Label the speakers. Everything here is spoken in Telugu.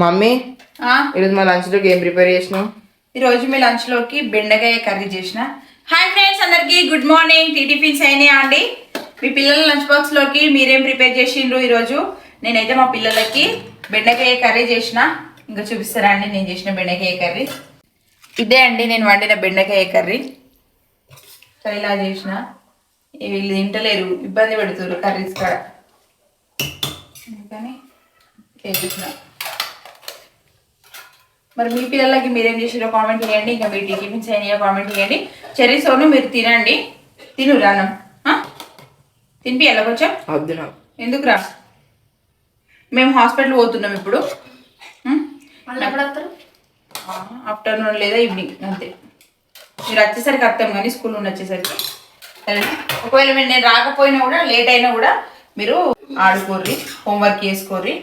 Speaker 1: మమ్మీ ఈరోజు మా లంచ్లోకి ఏం ప్రిపేర్ చేసినావు?
Speaker 2: ఈరోజు మీ లంచ్లోకి బెండకాయ కర్రీ చేసిన. హాయ్ ఫ్రెండ్స్ అందరికి గుడ్ మార్నింగ్ టీ టిఫిన్స్ అయినాయా అండి. మీ పిల్లల లంచ్ బాక్స్లోకి మీరేం ప్రిపేర్ చేసిండ్రు ఈరోజు? నేనైతే మా పిల్లలకి బెండకాయ కర్రీ చేసిన. ఇంకా చూపిస్తారా అండి నేను చేసిన బెండకాయ కర్రీ. ఇదే అండి నేను వండిన బెండకాయ కర్రీ. సో ఇలా చేసిన. వీళ్ళు తింటలేరు ఇబ్బంది పెడుతున్నారు కర్రీస్ కూడా. అందుకని చేసిన? మరి మీ పిల్లలకి మీరేం చేసారో కామెంట్ చేయండి. ఇంకా మీ టిఫిన్స్ అయినాయో కామెంట్ చేయండి. చెర్రీ సోను మీరు తినండి. తిను రానం తినిపియాల కొంచెం?
Speaker 1: నాకు
Speaker 2: ఎందుకురా మేము హాస్పిటల్ పోతున్నాం ఇప్పుడు. ఆఫ్టర్నూన్ లేదా ఈవినింగ్ అంతే. మీరు వచ్చేసరికి వస్తాం కానీ స్కూల్ నుండి వచ్చేసరికి. ఒకవేళ మీరు నేను రాకపోయినా కూడా లేట్ అయినా కూడా మీరు ఆడుకోర్రి హోంవర్క్ చేసుకోర్రి.